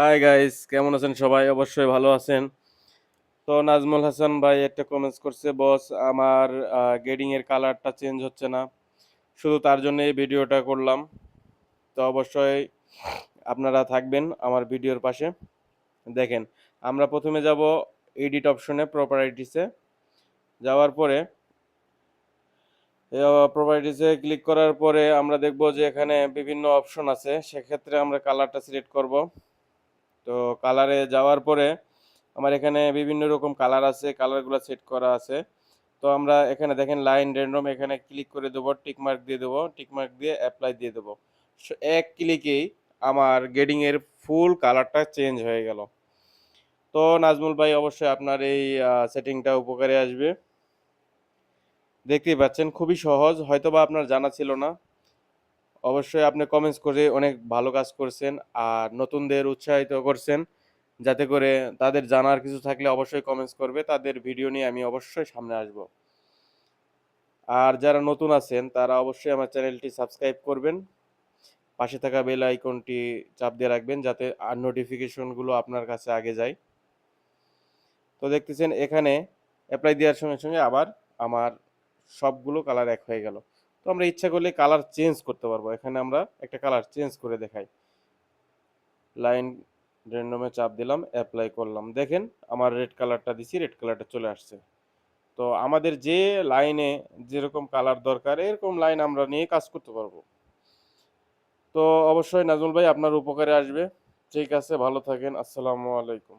Hi guys কেমন আছেন সবাই? অবশ্যই ভালো আছেন। তো নাজমুল হাসান ভাই একটা কমেন্টস করছে বস আমার গেডিং এর কালারটা চেঞ্জ হচ্ছে না। শুধু তার জন্য এই ভিডিওটা করলাম। তো অবশ্যই আপনারা থাকবেন আমার ভিডিওর পাশে। দেখেন, আমরা প্রথমে যাব এডিট অপশনে প্রপার্টিসে যাওয়ার পরে প্রপার্টিসে ক্লিক করার পরে আমরা দেখব যে এখানে বিভিন্ন অপশন আছে। সেক্ষেত্রে আমরা কালারটা সিলেক্ট করব। তো কালারে যাওয়ার পরে আমার এখানে বিভিন্ন রকম কালার আছে কালারগুলো সেট করা আছে। তো আমরা এখানে দেখেন লাইন র্যান্ডম এখানে ক্লিক করে দেবো টিকমার্ক দিয়ে দেবো টিকমার্ক দিয়ে অ্যাপ্লাই দিয়ে দেবো। এক ক্লিকেই আমার গেডিংয়ের ফুল কালারটা চেঞ্জ হয়ে গেল। তো নাজমুল ভাই, অবশ্যই আপনার এই সেটিংটা উপকারে আসবে। দেখতেই পাচ্ছেন, খুবই সহজ হয়তো বা আপনার জানা ছিল না। অবশ্যই আপনি কমেন্টস করে অনেক ভালো কাজ করছেন আর নতুনদের উৎসাহিত করছেন। যাতে করে তাদের জানার কিছু থাকলে অবশ্যই কমেন্টস করবে। তাদের ভিডিও নিয়ে আমি অবশ্যই সামনে আসব। আর যারা নতুন আছেন, তারা অবশ্যই আমার চ্যানেলটি সাবস্ক্রাইব করবেন। পাশে থাকা বেল আইকনটি চাপ দিয়ে রাখবেন যাতে আর নোটিফিকেশনগুলো আপনার কাছে আগে যায়। তো দেখতেছেন এখানে অ্যাপ্লাই দেওয়ার সঙ্গে সঙ্গে আবার আমার সবগুলো কালার এক হয়ে গেল। তো আমরা ইচ্ছা করলে কালার চেঞ্জ করতে পারব। এখানে আমরা একটা কালার চেঞ্জ করে দেখাই। লাইন র্যান্ডমে চাপ দিলাম অ্যাপ্লাই করলাম। দেখেন, আমার রেড কালারটা দিছি রেড কালারটা চলে আসছে। তো আমাদের যে লাইনে যেরকম কালার দরকার, এরকম লাইন আমরা নিয়ে কাজ করতে পারব। তো অবশ্যই নাজমুল ভাই আপনার উপকারে আসবে। ঠিক আছে, ভালো থাকেন। আসসালামু আলাইকুম।